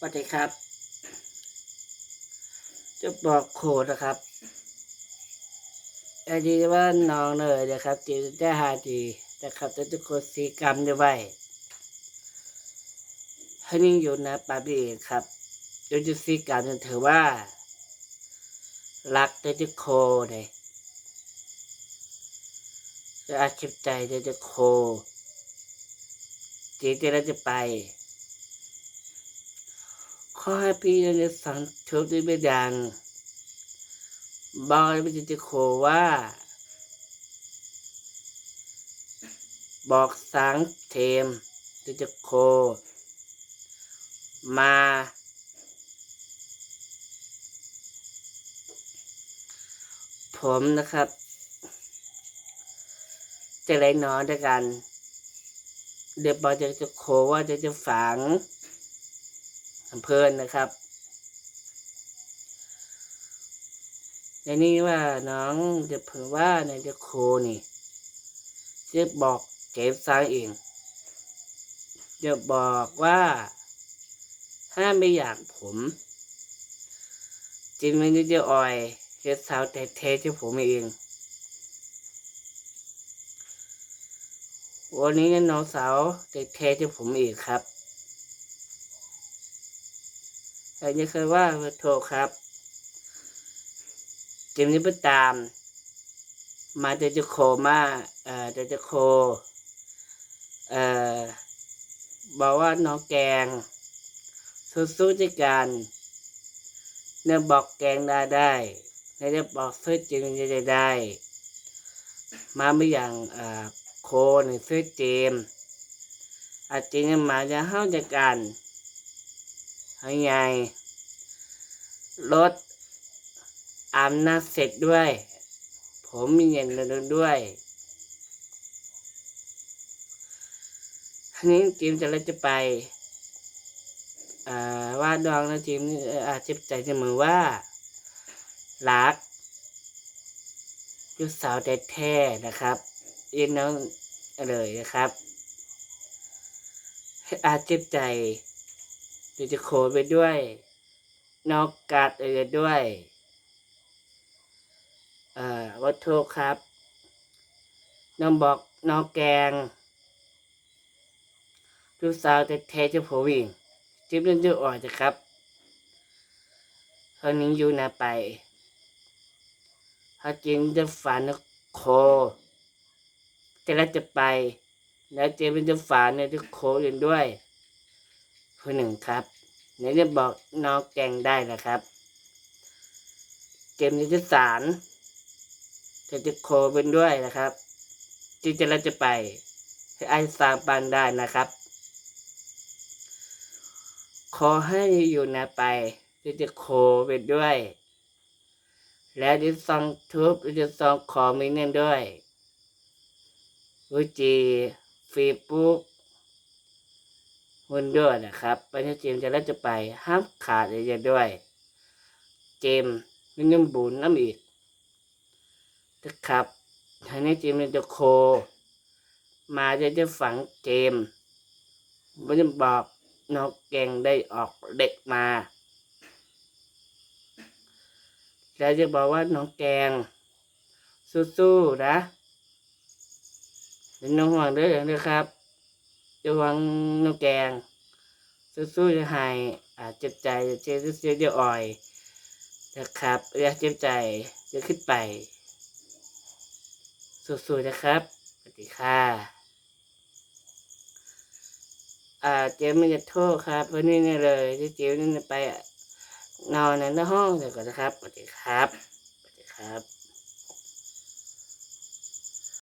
สวัสดีครับ จะบอกโคดนะครับไอ้ดีว่าน้องเลยนะครับจีได้หาดีนะครับจะทุกคนสีกรรมด้วยให้นิ่งอยู่นะปาบีเองครับโดยจะสีกรรมถือว่า รักแต่จะโคเลยจะอาชีพใจแต่จะโคจีจะเราจะไป ขอให้พี่ได้สังทุกข์ด้วยไม่ดังบอกให้พี่จะโคว่า บอกสังเทมจะจะโค มา ผมนะครับ จะเลยนอนด้วยกัน เดี๋ยวบอกจะจะโคว่าจะจะฝัง อำเภอนะครับในนี้ว่าน้องจะเผยว่าในจะโคนี่จะบอกเก็บสร้างเองจะบอกว่า ถ้าไม่อยากผมจินม่ได้จะอ่อยเฮ็ดสาวแต่เทที่ผมเองวันนี้น้องสาวแต่เทที่ผมเองครับ อันนี้คือว่าโทษครับเกมนี้ไปตาม มาเดจะโคมาเอ่อเดจะโคเอ่อบอกว่าน้องแกงสู้ๆด้วยกันเนี่ยบอกแกงได้ได้เนี่ยบอกซื้อจริงจะได้ได้ มาไม่อย่างเอ่อโคหรือซื้อเจมอาจจริงมาจะเข้าจากกัน ให้ไงรถอาบน้ำเสร็จด้วย ผมมีเงินเดือนด้วยทีนี้จิมจะเลยจะไปว่าดองนะจิมอาจจะใจเสมอว่ารักลูกสาวแต่แท้นะครับยินน้องเลยนะครับอาจเจ็บใจ เดี๋ยวจะโขไปด้วย นอกกัดเอือด้วยเอ่อวัตถุครับ น้องบอกน้องแกงลูกสาวแต่แท้จะผมเองจิ๊บเรื่องจะอ่อนจะครับตอนนี้อยู่นาไปถ้าจริงจะฝันโคแต่แล้วจะไป แล้วเจเป็นจะฝันในที่โคเองด้วย ผู้หนึ่งครับในจะบอกน้องแกงได้นะครับ เกมนี้จะสารจะจะโคเป็นด้วยนะครับ ที่จะเราจะไปให้ไอ้สามปันได้นะครับ ขอให้อยู่นะไปที่จะโคเป็นด้วย และที่ซองทุบที่จะซองขอมีเงินด้วยวิจีฟีบุ๊ กหุ้นด้วยนะครับ ประเทศจีนจะแล้วจะไปห้ามขาดเลยด้วยเจมส์มีเงินบุญน้ำอีกนะครับทางนี้เจมส์จะโค มาจะจะฝังเจมไม่จะบอกนกแกงได้ออกเด็กมาแล้วจะบอกว่าน้องแกง สู้ๆนะเป็นน้องห่วงด้วยนะครับ จะหวังน้ำแกง สู้ๆจะหายอาจเจ็บใจจะเจ็บเสียเดียวอ่อยนะครับอยากเจ็บใจจะขึ้นไป สู้ๆนะครับสวัสดีค่ะอ่าเจมไม่จะโทษครับวันนี้เนี่ยเลยที่เจมนี่ไปนอนในห้องเดี๋ยวก่อนนะครับสวัสดีครับสวัสดีครับ